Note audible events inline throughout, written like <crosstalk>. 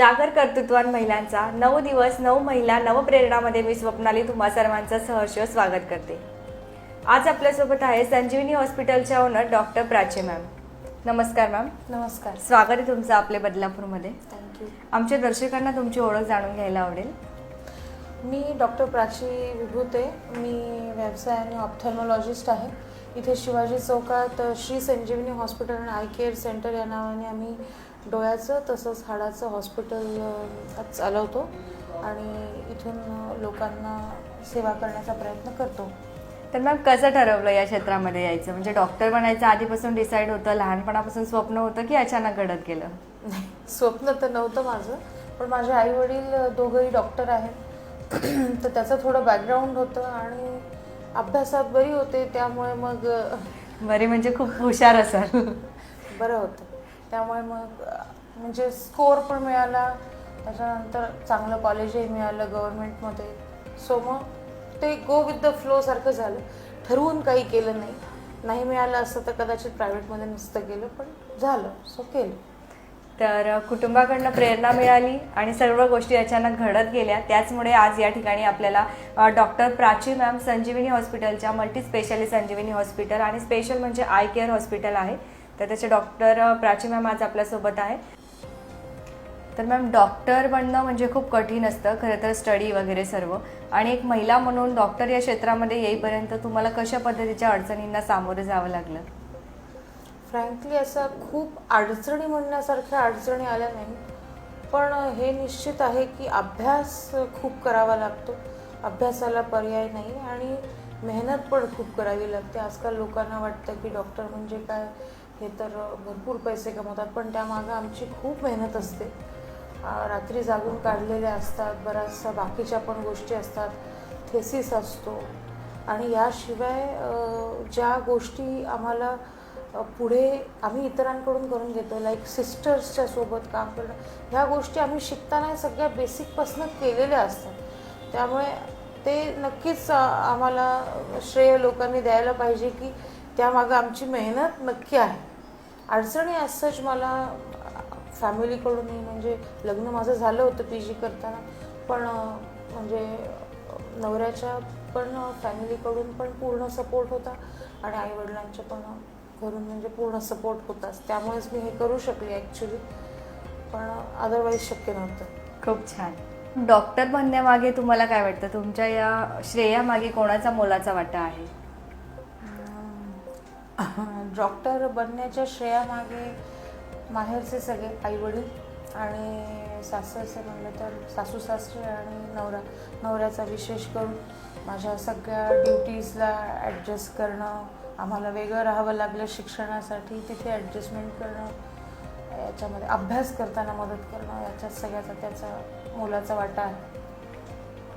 जागर कर्तृत्वान महिलांचा नऊ दिवस नऊ महिला नवप्रेरणामध्ये मी स्वप्नाली तुम्हा सर्वांचं सहर्ष स्वागत करते. आज आपल्यासोबत आहे संजीवनी हॉस्पिटलच्या ओनर डॉक्टर प्राची मॅम. नमस्कार मॅम. नमस्कार. स्वागत आहे तुमचं आपल्या बदलापूरमध्ये. थँक्यू आमच्या दर्शकांना तुमची ओळख जाणून घ्यायला आवडेल. मी डॉक्टर प्राची विभूते. मी व्यवसायाने ऑप्थर्मॉलॉजिस्ट आहे. इथे शिवाजी चौकात श्री संजीवनी हॉस्पिटल आणि आय केअर सेंटर या नावाने आम्ही डोळ्याचं तसंच हाडाचं हॉस्पिटल चालवतो आणि इथून लोकांना सेवा करण्याचा प्रयत्न करतो. तर मॅम कसं ठरवलं या क्षेत्रामध्ये यायचं? म्हणजे डॉक्टर बनायचं आधीपासून डिसाईड होतं लहानपणापासून स्वप्न होतं की अचानक घडत गेलं? नाही <laughs> स्वप्न तर नव्हतं माझं पण माझे आई वडील दोघंही डॉक्टर आहेत. <clears throat> तर त्याचं थोडं बॅकग्राऊंड होतं आणि अभ्यासात बरी होते त्यामुळे मग बरे म्हणजे खूप हुशार असाल. बरं होतं. त्यामुळे मग म्हणजे स्कोअर पण मिळाला. त्याच्यानंतर चांगलं कॉलेजही मिळालं गव्हर्नमेंटमध्ये. सो मग ते गो विथ द फ्लो सारखं झालं. ठरवून काही केलं नाही. नाही मिळालं असतं तर कदाचित प्रायव्हेटमध्ये नसतं गेलं पण झालं. सो केलं. तर कुटुंबाकडनं प्रेरणा मिळाली आणि सर्व गोष्टी अचानक घडत गेल्या. त्याचमुळे आज या ठिकाणी आपल्याला डॉक्टर प्राची मॅम संजीवनी हॉस्पिटलच्या मल्टी स्पेशालिस्ट संजीवनी हॉस्पिटल आणि स्पेशल म्हणजे आय केअर हॉस्पिटल आहे. तर त्याचे डॉक्टर प्राची मॅम आज आपल्यासोबत आहे तर मॅम डॉक्टर बनणं म्हणजे खूप कठीण असतं खरं तर स्टडी वगैरे सर्व. आणि एक महिला म्हणून डॉक्टर या क्षेत्रामध्ये येईपर्यंत तुम्हाला कशा पद्धतीच्या अडचणींना सामोरं जावं लागलं? फ्रँकली असं खूप अडचणी म्हणण्यासारख्या अडचणी आल्या नाही पण हे निश्चित आहे की अभ्यास खूप करावा लागतो. अभ्यासाला पर्याय नाही आणि मेहनत पण खूप करावी लागते. आजकाल लोकांना वाटतं की डॉक्टर म्हणजे काय? हे तर भरपूर पैसे कमवतात पण त्यामागं आमची खूप मेहनत असते. रात्री जागून काढलेल्या असतात बऱ्याचशा बाकीच्या पण गोष्टी असतात थेसिस असतो. आणि याशिवाय ज्या गोष्टी आम्हाला पुढे आम्ही इतरांकडून करून घेतो लाईक सिस्टर्सच्या सोबत काम करणं. ह्या गोष्टी आम्ही शिकताना सगळ्या बेसिकपासनं केलेल्या असतात. त्यामुळे ते नक्कीच आम्हाला श्रेय लोकांनी द्यायला पाहिजे की त्यामागं आमची मेहनत नक्की आहे. अडचणी असंच मला फॅमिलीकडूनही म्हणजे लग्न माझं झालं होतं पी जी करताना पण म्हणजे नवऱ्याच्या पण फॅमिलीकडून पण पूर्ण सपोर्ट होता. आणि आईवडिलांच्या पण घरून म्हणजे पूर्ण सपोर्ट होताच त्यामुळेच मी हे करू शकले ॲक्च्युली पण अदरवाईज शक्य नव्हतं. खूप छान. डॉक्टर बनण्यामागे तुम्हाला काय वाटतं? तुमच्या या श्रेयामागे कोणाचा मोलाचा वाटा आहे? डॉक्टर बनण्याच्या श्रेयामागे माहेरचे सगळे आईवडील. आणि सासरचे म्हणलं तर सासू सासरे आणि नवरा. नवऱ्याचा विशेष करून माझ्या सगळ्या ड्युटीजला ॲडजस्ट करणं आम्हाला वेगळं राहावं लागलं शिक्षणासाठी तिथे ॲडजस्टमेंट करणं याच्यामध्ये अभ्यास करताना मदत करणं याच्यात सगळ्याचा त्याचा मोलाचा वाटा आहे.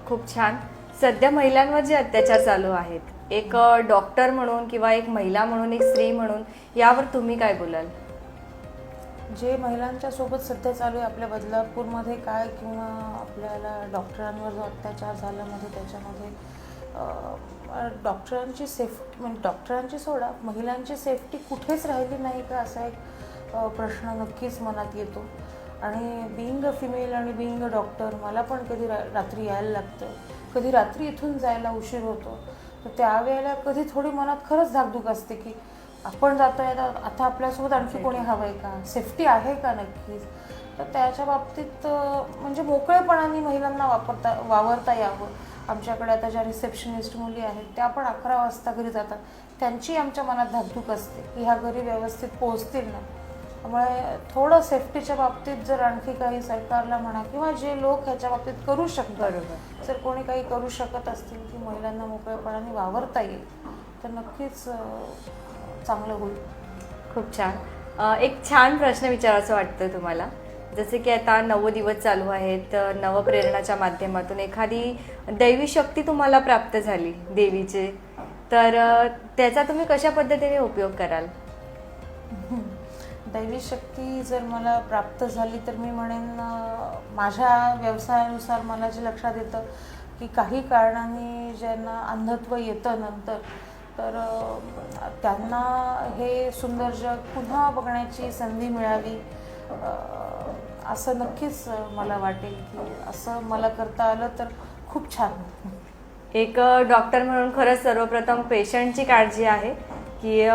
खूप छान. सध्या महिलांवर जे अत्याचार चालू आहेत एक डॉक्टर म्हणून किंवा एक महिला म्हणून एक स्त्री म्हणून यावर तुम्ही काय बोलाल? जे महिलांच्या सोबत सध्या चालू आहे आपल्या बदलापूरमध्ये काय किंवा आपल्याला डॉक्टरांवर जो अत्याचार झाला त्याच्यामध्ये डॉक्टरांची सेफ म्हणजे डॉक्टरांची सोडा महिलांची सेफ्टी कुठेच राहिली नाही का असा एक प्रश्न नक्कीच मनात येतो. आणि बिईंग अ फिमेल आणि बिईंग अ डॉक्टर मला पण कधी रा रात्री यायला लागतं. कधी रात्री इथून जायला उशीर होतो. तर त्यावेळेला कधी थोडी मनात खरंच धाकधूक असते की आपण जातोय आता आता आपल्यासोबत आणखी कोणी हवं आहे का? सेफ्टी आहे का नक्कीच? तर त्याच्या बाबतीत म्हणजे मोकळेपणाने महिलांना वापरता वावरता यावं. आमच्याकडे आता ज्या रिसेप्शनिस्ट मुली आहेत त्या पण अकरा वाजता घरी जातात. त्यांची आमच्या मनात धाकधूक असते की ह्या घरी व्यवस्थित पोहोचतील ना. त्यामुळे थोडं सेफ्टीच्या बाबतीत जर आणखी काही सरकारला म्हणा किंवा जे लोक ह्याच्या बाबतीत करू शकतात. जर कोणी काही करू शकत असतील की महिलांना मोकळेपणाने वावरता येईल तर नक्कीच चांगलं होईल. खूप छान. एक छान प्रश्न विचारायचं वाटतं तुम्हाला. जसे की आता नऊ दिवस चालू आहेत नवप्रेरणाच्या माध्यमातून एखादी दैवी शक्ती तुम्हाला प्राप्त झाली देवीचे तर त्याचा तुम्ही कशा पद्धतीने उपयोग कराल? <laughs> दैवी शक्ती जर मला प्राप्त झाली तर मी म्हणेन माझ्या व्यवसायानुसार मला जे लक्षात येतं की काही कारणाने ज्यांना अंधत्व येतं नंतर तर त्यांना हे सुंदर जग पुन्हा बघण्याची संधी मिळावी. असं नक्कीच मला वाटेल की असं मला करता आलं तर खूप छान. एक डॉक्टर म्हणून खरंच सर्वप्रथम पेशंटची काळजी आहे की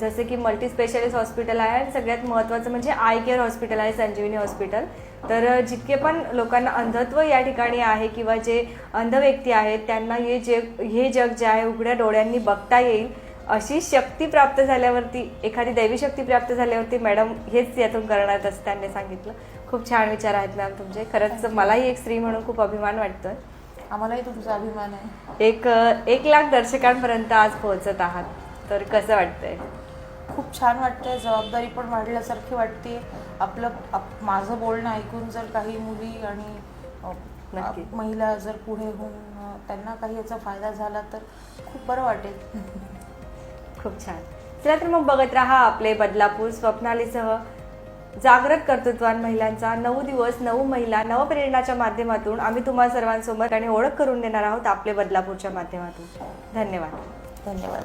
जसे की मल्टी स्पेशालिस्ट हॉस्पिटल आहे आणि सगळ्यात महत्त्वाचं म्हणजे आय केअर हॉस्पिटल आहे संजीवनी हॉस्पिटल तर जितके पण लोकांना अंधत्व या ठिकाणी आहे किंवा जे अंध व्यक्ती आहेत त्यांना हे जग हे जग जे आहे उघड्या डोळ्यांनी बघता येईल अशी शक्ती प्राप्त झाल्यावरती एखादी दैवी शक्ती प्राप्त झाल्यावरती मॅडम हेच यातून करणार असं त्यांनी सांगितलं. खूप छान विचार आहेत मॅम तुमचे. खरंच मलाही एक स्त्री म्हणून खूप अभिमान वाटतोय. आम्हालाही तुमचा अभिमान आहे. एक एक लाख दर्शकांपर्यंत आज पोहोचत आहात. तर कसं वाटतंय? खूप छान वाटतंय जबाबदारी पण वाढल्यासारखी वाटते. आपलं आप माझं बोलणं ऐकून जर काही मुली आणि नक्की. महिला जर पुढे होऊन त्यांना काही याचा फायदा झाला तर खूप बरं वाटेल. <laughs> खूप छान. चला तर मग बघत राहा आपले बदलापूर स्वप्नालीसह. जागृत कर्तृत्वान महिलांचा नऊ दिवस नऊ महिला नवप्रेरणाच्या माध्यमातून आम्ही तुम्हा सर्वांसोबत आणि ओळख करून देणार आहोत आपले बदलापूरच्या माध्यमातून. धन्यवाद. धन्यवाद.